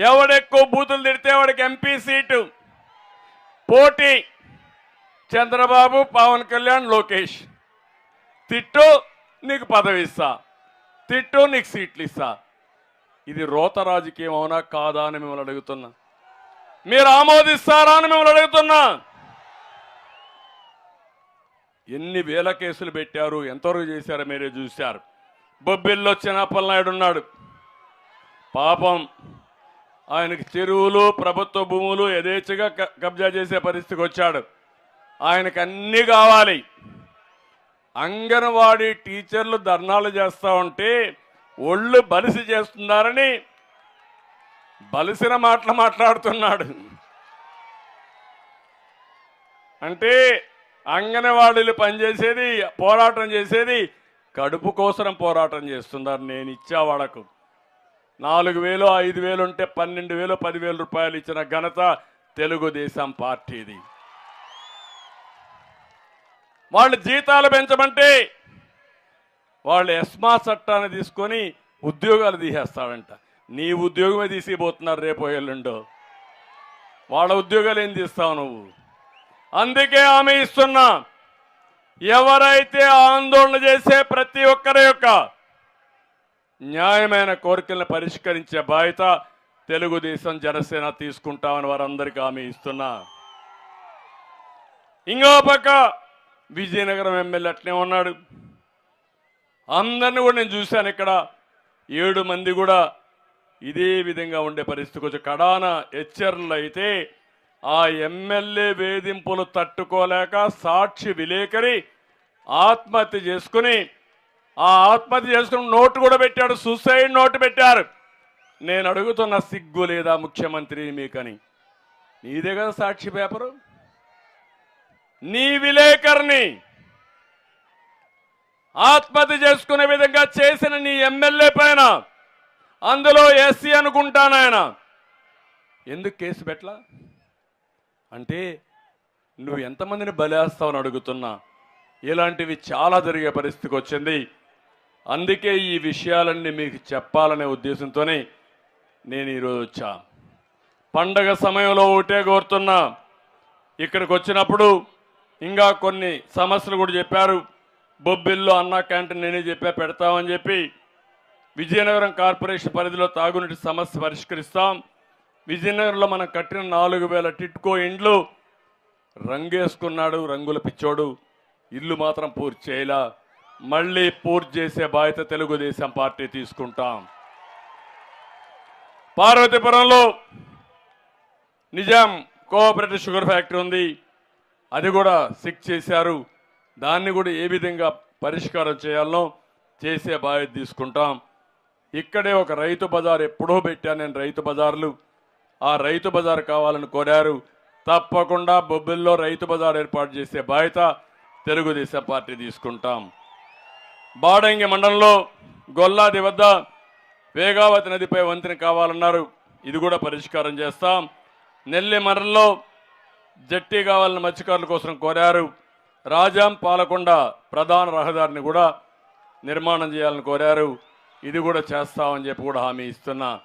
ఎవడెక్కువ బూతులు తిడితే వాడికి ఎంపీ సీటు? పోటీ. చంద్రబాబు పవన్ కళ్యాణ్ లోకేష్. తిట్టు నీకు పదవి ఇస్తా. తిట్టు నీకు సీట్లు ఇస్తా. ఇది రోత రాజకీయం అవునా కాదా అని మిమ్మల్ని అడుగుతున్నా. మీరు ఆమోదిస్తారా అని మిమ్మల్ని అడుగుతున్నా. ఎన్ని వేల కేసులు పెట్టారు ఎంతవరకు చేశారో మీరే చూశారు. బొబ్బిల్లో చిన్నప్పలనాయుడు ఉన్నాడు. పాపం ఆయనకి చెరువులు ప్రభుత్వ భూములు యథేచ్ఛగా క- కబ్జా చేసే పరిస్థితికి వచ్చాడు. ఆయనకు అన్నీ కావాలి. అంగన్వాడీ టీచర్లు ధర్నాలు చేస్తూ ఉంటే ఒళ్ళు బలిసి చేస్తున్నారని బలిసిన మాటలు మాట్లాడుతున్నాడు. అంటే అంగన్వాడీలు పనిచేసేది పోరాటం చేసేది కడుపు కోసరం పోరాటం చేస్తున్నారు. నేను ఇచ్చా వాళ్ళకు నాలుగు వేలు ఐదు వేలు ఉంటే పన్నెండు వేలు పదివేల రూపాయలు ఇచ్చిన ఘనత తెలుగుదేశం పార్టీది. వాళ్ళు జీతాలు పెంచమంటే వాళ్ళు ఎస్మా చట్టాన్ని తీసుకొని ఉద్యోగాలు తీసేస్తాడంట నీ ఉద్యోగమే తీసిపోతున్నారు రేపు ఎల్లుండో. వాళ్ళ ఉద్యోగాలు ఏం తీస్తావు నువ్వు? అందుకే ఆమె ఇస్తున్నా. ఎవరైతే ఆందోళన చేసే ప్రతి ఒక్కరి యొక్క న్యాయమైన కోరికలను పరిష్కరించే బాధ్యత తెలుగుదేశం జనసేన తీసుకుంటామని వారందరికీ హామీ ఇస్తున్నా. ఇంకో పక్క విజయనగరం ఎమ్మెల్యే అట్లే ఉన్నాడు. అందరిని కూడా నేను చూశాను ఇక్కడ. ఏడు మంది కూడా ఇదే విధంగా ఉండే పరిస్థితి కొంచెం కడాన హెచ్చర్లు అయితే ఆ ఎమ్మెల్యే వేధింపులు తట్టుకోలేక సాక్షి విలేకరి ఆత్మహత్య చేసుకుని ఆ ఆత్మహత్య చేసుకుని నోటు కూడా పెట్టాడు సూసైడ్ నోటు పెట్టారు. నేను అడుగుతున్న సిగ్గు లేదా ముఖ్యమంత్రి మీకని? నీదే కదా సాక్షి పేపరు? నీ విలేకరిని ఆత్మహత్య చేసుకునే విధంగా చేసిన నీ ఎమ్మెల్యే పైన అందులో ఎస్సీ అనుకుంటానాయన ఎందుకు కేసు పెట్టలా? అంటే నువ్వు ఎంతమందిని బలేస్తావని అడుగుతున్నా? ఇలాంటివి చాలా జరిగే పరిస్థితికి వచ్చింది. అందుకే ఈ విషయాలన్నీ మీకు చెప్పాలనే ఉద్దేశంతోనే నేను ఈరోజు వచ్చా. పండగ సమయంలో ఒకటే కోరుతున్నా. ఇక్కడికి వచ్చినప్పుడు ఇంకా కొన్ని సమస్యలు కూడా చెప్పారు. బొబ్బిల్లో అన్న క్యాంటీన్ నేనే చెప్పా పెడతామని చెప్పి విజయనగరం కార్పొరేషన్ పరిధిలో తాగునీటి సమస్య పరిష్కరిస్తాం. విజయనగరంలో మనం కట్టిన నాలుగు వేల టిట్కో ఇండ్లు రంగేసుకున్నాడు రంగుల పిచ్చోడు. ఇల్లు మాత్రం పూర్తి చేయలా. మళ్ళీ పూర్తి చేసే బాధ్యత తెలుగుదేశం పార్టీ తీసుకుంటాం. పార్వతీపురంలో నిజాం కోఆపరేటివ్ షుగర్ ఫ్యాక్టరీ ఉంది. అది కూడా సిక్ చేశారు. దాన్ని కూడా ఏ విధంగా పరిష్కారం చేయాలనో చేసే బాధ్యత తీసుకుంటాం. ఇక్కడే ఒక రైతు బజార్ ఎప్పుడో పెట్టాను నేను రైతు బజార్లు. ఆ రైతు బజార్ కావాలని కోరారు. తప్పకుండా బొబ్బిల్లో రైతు బజార్ ఏర్పాటు చేసే బాధ్యత తెలుగుదేశం పార్టీ తీసుకుంటాం. బాడంగి మండలంలో గొల్లాది వద్ద వేగావతి నదిపై వంతెన కావాలన్నారు. ఇది కూడా పరిష్కారం చేస్తాం. నెల్లిమరంలో జట్టి కావాలని మత్స్యకారుల కోసం కోరారు. రాజాం పాలకొండ ప్రధాన రహదారిని కూడా నిర్మాణం చేయాలని కోరారు. ఇది కూడా చేస్తామని చెప్పి కూడా హామీ ఇస్తున్నా.